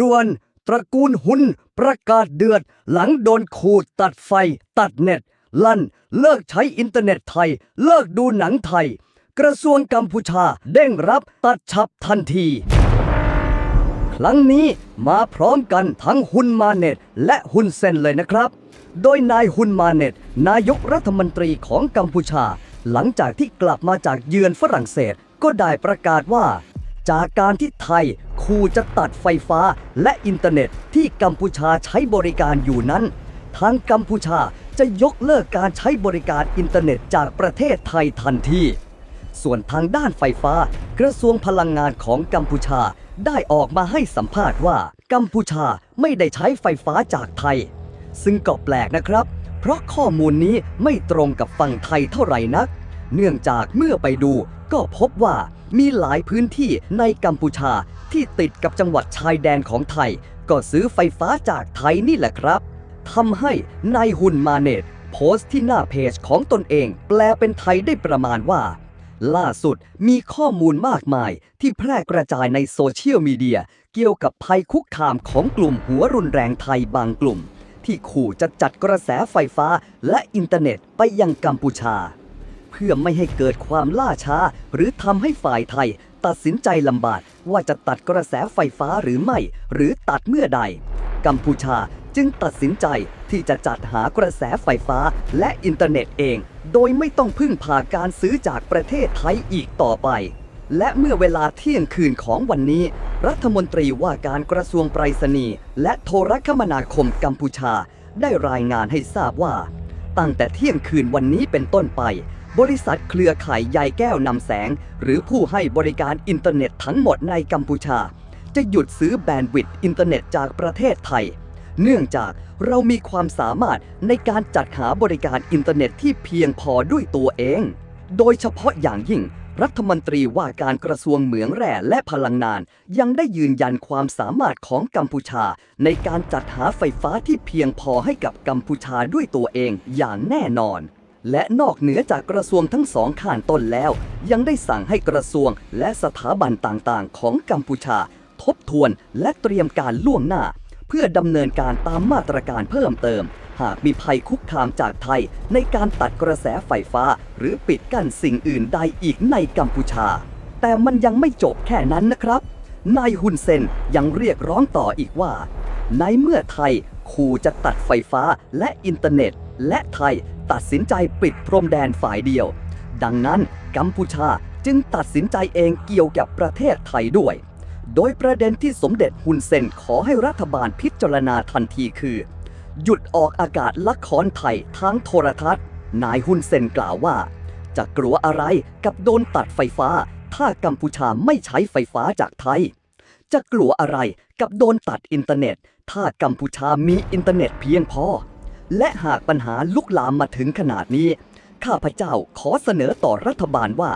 ด่วน ตระกูลหุนประกาศเดือด หลังโดนขู่ตัดไฟ ตัดเน็ต ลั่น เลิกใช้อินเทอร์เน็ตไทย เลิกดูหนังไทย กระทรวงกัมพูชาเด้งรับตัดฉับทันที ครั้งนี้มาพร้อมกันทั้งฮุนมาเน็ต และฮุนเซนเลยนะครับ โดยนายฮุนมาเน็ต นายกรัฐมนตรีของกัมพูชา หลังจากที่กลับมาจากเยือนฝรั่งเศสก็ได้ประกาศว่า จากการที่ไทยขู่จะตัดไฟฟ้าและอินเทอร์เน็ตที่กัมพูชาใช้บริการอยู่นั้น ทางกัมพูชาจะยกเลิกการใช้บริการอินเทอร์เน็ตจากประเทศไทยทันทีส่วนทางด้านไฟฟ้า กระทรวงพลังงานของกัมพูชาได้ออกมาให้สัมภาษณ์ว่า กัมพูชาไม่ได้ใช้ไฟฟ้าจากไทย ซึ่งก็แปลกนะครับ เพราะข้อมูลนี้ไม่ตรงกับฝั่งไทยเท่าไหร่นัก เนื่องจากเมื่อไปดู ก็พบว่ามีหลายพื้นที่ในกัมพูชาที่ติดกับจังหวัดชายแดนของไทย ก็ซื้อไฟฟ้าจากไทยนี่แหละครับทำให้นายหุนมาเนตโพสต์ที่หน้าเพจของตนเอง แปลเป็นไทยได้ประมาณว่า ล่าสุดมีข้อมูลมากมายที่แพร่กระจายในโซเชียลมีเดีย เกี่ยวกับภัยคุกคามของกลุ่มหัวรุนแรงไทยบางกลุ่ม ที่ขู่จะจัดกระแสไฟฟ้าและอินเทอร์เน็ตไปยังกัมพูชา เพื่อไม่ให้เกิดความล่าช้า หรือทำให้ฝ่ายไทย ตัดสินใจลำบากว่าจะตัดกระแสไฟฟ้าหรือไม่ หรือตัดเมื่อใด กัมพูชาจึงตัดสินใจที่จะจัดหากระแสไฟฟ้าและอินเทอร์เน็ตเอง โดยไม่ต้องพึ่งพาการซื้อจากประเทศไทยอีกต่อไป และเมื่อเวลาเที่ยงคืนของวันนี้ รัฐมนตรีว่าการกระทรวงไปรษณีย์และโทรคมนาคมกัมพูชา ได้รายงานให้ทราบว่า ตั้งแต่เที่ยงคืนวันนี้เป็นต้นไป บริษัทเครือข่ายใยแก้วนำแสง หรือผู้ให้บริการอินเทอร์เน็ตทั้งหมดในกัมพูชา จะหยุดซื้อแบนด์วิดต์อินเทอร์เน็ตจากประเทศไทย เนื่องจากเรามีความสามารถในการจัดหาบริการอินเทอร์เน็ตที่เพียงพอด้วยตัวเอง โดยเฉพาะอย่างยิ่งรัฐมนตรีว่าการกระทรวงเหมืองแร่และพลังงาน ยังได้ยืนยันความสามารถของกัมพูชา ในการจัดหาไฟฟ้าที่เพียงพอให้กับกัมพูชาด้วยตัวเองอย่างแน่นอน และนอกเหนือจากกระทรวงทั้งสองข้างต้นแล้ว ยังได้สั่งให้กระทรวงและสถาบันต่างๆ ของกัมพูชา ทบทวนและเตรียมการล่วงหน้า เพื่อดำเนินการตามมาตรการเพิ่มเติม หากมีภัยคุกคามจากไทย ในการตัดกระแสไฟฟ้า หรือปิดกั้นสิ่งอื่นใดอีกในกัมพูชา แต่มันยังไม่จบแค่นั้นนะครับนายฮุนเซนยังเรียกร้องต่ออีกว่า ในเมื่อไทยขู่จะตัดไฟฟ้าและอินเทอร์เน็ต และไทย ตัดสินใจปิดพรมแดนฝ่ายเดียว ดังนั้นกัมพูชาจึงตัดสินใจเองเกี่ยวกับประเทศไทยด้วย โดยประเด็นที่สมเด็จฮุนเซนขอให้รัฐบาลพิจารณาทันทีคือ หยุดออกอากาศละครไทยทางโทรทัศน์ นายฮุนเซนกล่าวว่า จะกลัวอะไรกับโดนตัดไฟฟ้า ถ้ากัมพูชาไม่ใช้ไฟฟ้าจากไทย จะกลัวอะไรกับโดนตัดอินเทอร์เน็ต ถ้ากัมพูชามีอินเทอร์เน็ตเพียงพอ และหากปัญหาลุกลามมาถึงขนาดนี้ ข้าพเจ้าขอเสนอต่อรัฐบาลว่า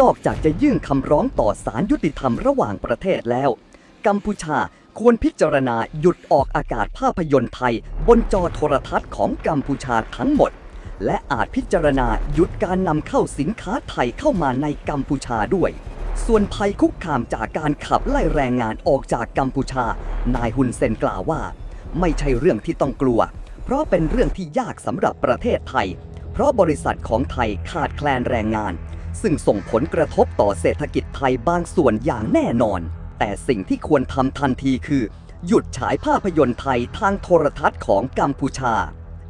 นอกจากจะยื่นคำร้องต่อศาลยุติธรรมระหว่างประเทศแล้ว กัมพูชาควรพิจารณาหยุดออกอากาศภาพยนตร์ไทย บนจอโทรทัศน์ของกัมพูชาทั้งหมด และอาจพิจารณาหยุดการนำเข้าสินค้าไทยเข้ามาในกัมพูชาด้วย ส่วนภัยคุกคามจากการขับไล่แรงงานออกจากกัมพูชา นายฮุนเซนกล่าวว่า ไม่ใช่เรื่องที่ต้องกลัว เพราะเป็นเรื่องที่ยากสำหรับประเทศไทย เพราะบริษัทของไทยขาดแคลนแรงงาน ซึ่งส่งผลกระทบต่อเศรษฐกิจไทยบางส่วนอย่างแน่นอน แต่สิ่งที่ควรทำทันทีคือ หยุดฉายภาพยนตร์ไทยทางโทรทัศน์ของกัมพูชา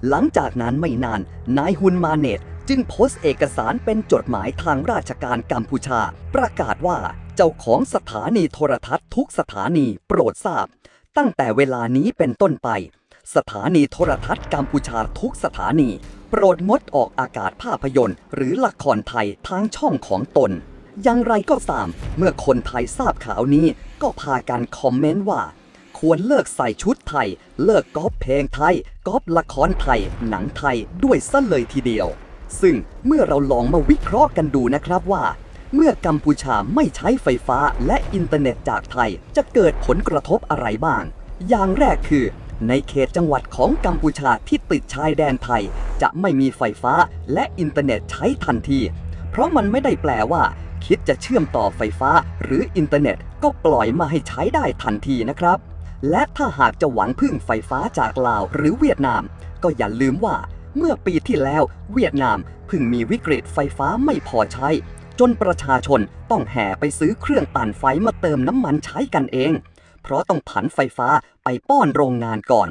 หลังจากนั้นไม่นาน นายฮุนมาเนตจึงโพสต์เอกสารเป็นจดหมายทางราชการกัมพูชา ประกาศว่าเจ้าของสถานีโทรทัศน์ทุกสถานีโปรดทราบ ตั้งแต่เวลานี้เป็นต้นไป สถานีโทรทัศน์กัมพูชาทุกสถานี โปรดงดออกอากาศภาพยนตร์ หรือละครไทยทางช่องของตน อย่างไรก็ตาม เมื่อคนไทยทราบข่าวนี้ ก็พากันคอมเมนต์ว่า ควรเลิกใส่ชุดไทย เลิกก๊อปเพลงไทยก๊อปละครไทย หนังไทยด้วยซะเลยทีเดียว ซึ่งเมื่อเราลองมาวิเคราะห์กันดูนะครับว่าเมื่อกัมพูชาไม่ใช้ไฟฟ้าและอินเทอร์เน็ตจากไทย จะเกิดผลกระทบอะไรบ้าง อย่างแรกคือ ในเขตจังหวัดของกัมพูชาที่ติดชายแดนไทย จะไม่มีไฟฟ้าและอินเทอร์เน็ตใช้ทันที เพราะมันไม่ได้แปลว่า คิดจะเชื่อมต่อไฟฟ้าหรืออินเทอร์เน็ตก็ปล่อยมาให้ใช้ได้ทันทีนะครับ และถ้าหากจะหวังพึ่งไฟฟ้าจากลาวหรือเวียดนาม ก็อย่าลืมว่า เมื่อปีที่แล้วเวียดนามเพิ่งมีวิกฤตไฟฟ้าไม่พอใช้ จนประชาชนต้องแห่ไปซื้อเครื่องปั่นไฟมาเติมน้ำมันใช้กันเอง เพราะต้องผันไฟฟ้าไปป้อนโรงงานก่อน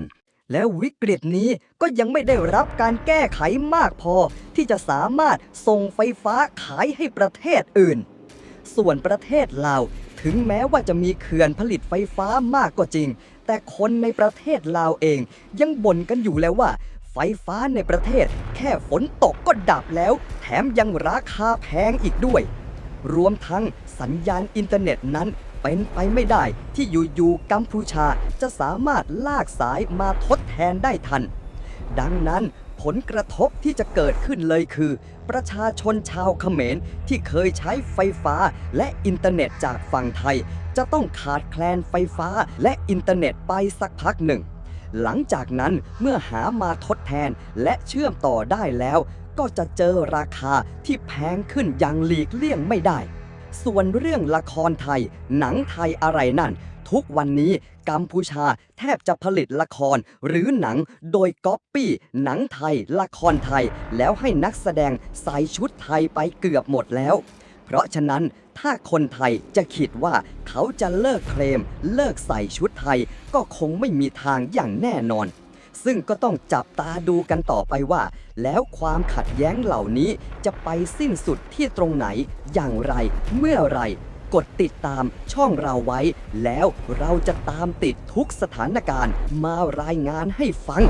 แล้ววิกฤตนี้ก็ยังไม่ได้รับการแก้ไขมากพอ ที่จะสามารถส่งไฟฟ้าขายให้ประเทศอื่น ส่วนประเทศลาวถึงแม้ว่าจะมีเขื่อนผลิตไฟฟ้ามากก็จริง แต่คนในประเทศลาวเอง ยังบ่นกันอยู่แล้วว่า ไฟฟ้าในประเทศ แค่ฝนตกก็ดับแล้ว แถมยังราคาแพงอีกด้วย รวมทั้งสัญญาณอินเทอร์เน็ตนั้น เป็นไปไม่ได้ ที่อยู่ๆกัมพูชาจะสามารถลากสายมาทดแทนได้ทัน ดังนั้นผลกระทบที่จะเกิดขึ้นเลยคือ ประชาชนชาวเขมรที่เคยใช้ไฟฟ้าและอินเทอร์เน็ตจากฝั่งไทย จะต้องขาดแคลนไฟฟ้าและอินเทอร์เน็ตไปสักพักหนึ่ง หลังจากนั้นเมื่อหามาทดแทนและเชื่อมต่อได้แล้ว ก็จะเจอราคาที่แพงขึ้นอย่างหลีกเลี่ยงไม่ได้ ส่วนเรื่องละครไทย หนังไทยอะไรนั่น ทุกวันนี้กัมพูชาแทบจะผลิตละครหรือหนังโดยก๊อปปี้ หนังไทย ละครไทย แล้วให้นักแสดงใส่ชุดไทยไปเกือบหมดแล้ว เพราะฉะนั้นถ้าคนไทยจะคิดว่าเขาจะเลิกเคลม เลิกใส่ชุดไทย ก็คงไม่มีทางอย่างแน่นอน ซึ่งก็ต้องจับตาดูกันต่อไปว่า แล้วความขัดแย้งเหล่านี้จะไปสิ้นสุดที่ตรงไหน อย่างไร เมื่อไรกดติดตามช่องเราไว้ แล้วเราจะตามติดทุกสถานการณ์มารายงานให้ฟัง